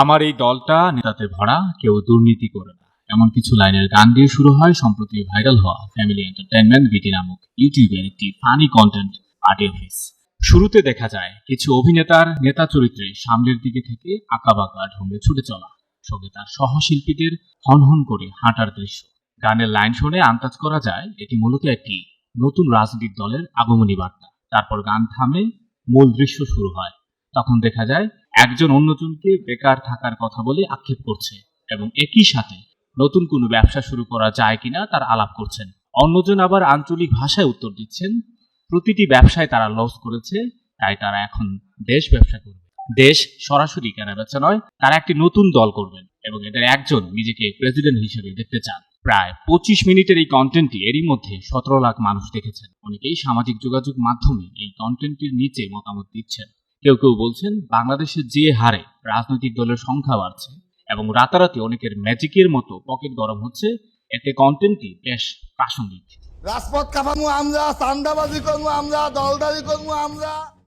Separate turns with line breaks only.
আমার এই দলটা নেতাতে ভরা, কেউ দুর্নীতি করে না। এমন কিছু লাইনের গান দিয়ে শুরু হয়, সম্প্রতি ভাইরাল হওয়া ফ্যামিলি এন্টারটেনমেন্ট বিটি নামক ইউটিউবের একটি ফানি কন্টেন্ট পার্টি অফিস শুরুতে দেখা যায়, কিছু অভিনেতার নেতা চরিত্রে সামনের দিকে থেকে আঁকাবাঁকা ঢঙ্গে ছুটে চলা, সঙ্গে তার সহশিল্পীদের হনহন করে হাঁটার দৃশ্য। গানের লাইন শুনে আন্দাজ করা যায়, এটি মূলত একটি নতুন রাজনৈতিক দলের আগমনী বার্তা। তারপর গান থামে, মূল দৃশ্য শুরু হয়। তখন দেখা যায় একজন অন্যজনকে বেকার থাকার কথা বলে আক্ষেপ করছে এবং একই সাথে নতুন কোনো ব্যবসা শুরু করা যায় কিনা তার আলাপ করছেন। অন্যজন আবার আঞ্চলিক ভাষায় উত্তর দিচ্ছেন, প্রতিটি ব্যবসায় তারা লস করেছে, তাই তারা এখন দেশ ব্যবসা করবে। দেশ সরাসরি কেনা বেচা নয়, তারা একটি নতুন দল করবেন এবং এদের একজন নিজেকে প্রেসিডেন্ট হিসেবে দেখতে চান। প্রায় পঁচিশ মিনিটের এই কন্টেন্টটি এরই মধ্যে সতেরো লাখ মানুষ দেখেছেন। অনেকেই সামাজিক যোগাযোগ মাধ্যমে এই কন্টেন্টটির নিচে মতামত দিচ্ছেন। কেউ কেউ বলছেন বাংলাদেশে যে হারে রাজনৈতিক দলের সংখ্যা বাড়ছে এবং রাতারাতি অনেকের ম্যাজিকের মতো পকেট গরম হচ্ছে, এতে কন্টেন্টটি বেশ প্রাসঙ্গিক।
রাজপথ কাঁপামু আমরা, চান্দাবাজি করব আমরা, দলদারি করব আমরা।